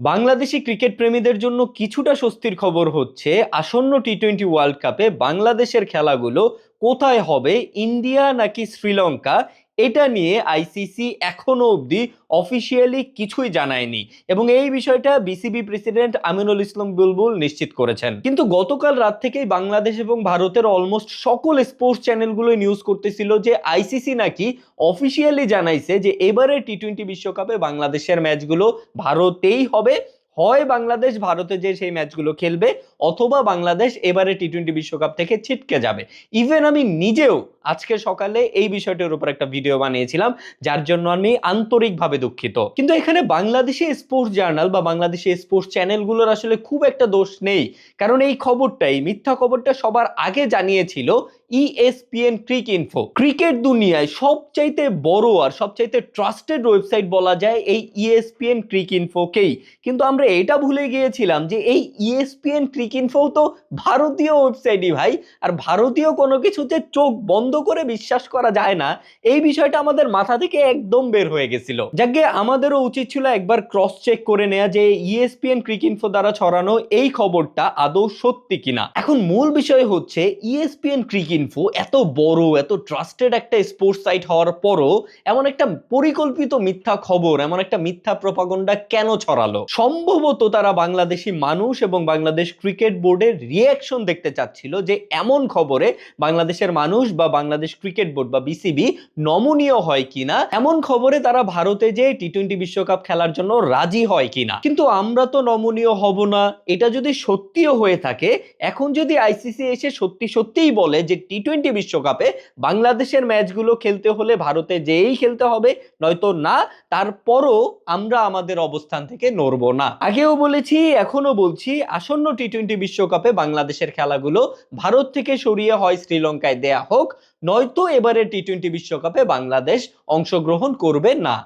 Bangladeshi cricket প্রেমীদের জন্য কিছুটা স্বস্তির খবর হচ্ছে, আসন্ন টি টোয়েন্টি ওয়ার্ল্ড কাপে বাংলাদেশের খেলাগুলো কোথায় হবে, ইন্ডিয়া নাকি শ্রীলঙ্কা? এটা নিয়ে আইসিসি এখনও অবধি অফিসিয়ালি কিছুই জানায়নি। এবং এই বিষয়টা বিসিবি প্রেসিডেন্ট আমিনুল ইসলাম বুলবুল নিশ্চিত করেছেন। কিন্তু গতকাল রাত থেকেই বাংলাদেশ এবং ভারতের অলমোস্ট সকল স্পোর্টস চ্যানেলগুলো নিউজ করতেছিল যে আইসিসি নাকি অফিসিয়ালি জানাইছে যে এবারে টি টোয়েন্টি বিশ্বকাপে বাংলাদেশের ম্যাচগুলো ভারতেই হবে। হয় বাংলাদেশ ভারতে যে সেই ম্যাচগুলো খেলবে, অথবা বাংলাদেশ এবারে টি টোয়েন্টি বিশ্বকাপ থেকে ছিটকে যাবে। ইভেন আমি নিজেও আজকে সকালে এই বিষয়টির উপর একটা ভিডিও বানিয়েছিলাম, যার জন্য আমি আন্তরিকভাবে দুঃখিত। কিন্তু এখানে বাংলাদেশে স্পোর্টস জার্নাল বা বাংলাদেশি স্পোর্টস চ্যানেলগুলোর আসলে খুব একটা দোষ নেই। কারণ এই খবরটাই, মিথ্যা খবরটা সবার আগে জানিয়েছিল ইএসপিএন ক্রিক ইনফো ক্রিকেট দুনিয়ায় সবচাইতে বড় আর সবচাইতে ট্রাস্টেড ওয়েবসাইট বলা যায় এই ইএসপিএন ক্রিক ইনফোকেই কিন্তু আমরা এটা ভুলে গিয়েছিলাম যে এই ইএসপিএন ক্রিক ইনফো তো ভারতীয় ওয়েবসাইটই ভাই। আর ভারতীয় কোনো কিছুতে চোখ বন্ধ করে বিশ্বাস করা যায় না, এই বিষয়টা আমাদের মাথা থেকে একদম বের হয়ে গেছিল। যাকে আমাদেরও উচিত ছিল একবার ক্রস চেক করে নেওয়া যে ইএসপিএন ক্রিক ইনফো দ্বারা ছড়ানো এই খবরটা আদৌ সত্যি কিনা। এখন মূল বিষয় হচ্ছে ইএসপিএন ক্রিক ইনফো এত বড়, এত ট্রাস্টেড একটা স্পোর্টস সাইট হওয়ার পরও এমন একটা পরিকল্পিত মিথ্যা খবর, এমন একটা মিথ্যা প্রপাগন্ডা কেন ছড়ালো? সম্ভবত তারা বাংলাদেশি মানুষ এবং বাংলাদেশ ক্রিকেট বোর্ডের রিয়াকশন দেখতে চাচ্ছিল যে এমন খবরে বাংলাদেশের মানুষ বা বাংলাদেশ ক্রিকেট বোর্ড বা বিসিবি নমনীয় হয় কিনা? এমন খবরে তারা ভারতে যে টি টোয়েন্টি বিশ্বকাপ খেলার জন্য রাজি হয় কিনা? কিন্তু আমরা তো নমনীয় হব না। এটা যদি সত্যিও হয়ে থাকে, এখন যদি আইসিসি এসে সত্যি সত্যিই বলে যে টি টোয়েন্টি বিশ্বকাপে বাংলাদেশের ম্যাচগুলো খেলতে হলে ভারতে যেই খেলতে হবে, নয়তো না, তারপরও আমরা আমাদের অবস্থান থেকে নড়ব না। আগেও বলেছি এখনও বলছি, আসন্ন টি টোয়েন্টি বিশ্বকাপে বাংলাদেশের খেলাগুলো ভারত থেকে সরিয়ে হয় শ্রীলঙ্কায়। দেয়া হোক নয়তো এবারে টি টোয়েন্টি বিশ্বকাপে বাংলাদেশ অংশগ্রহণ করবে না।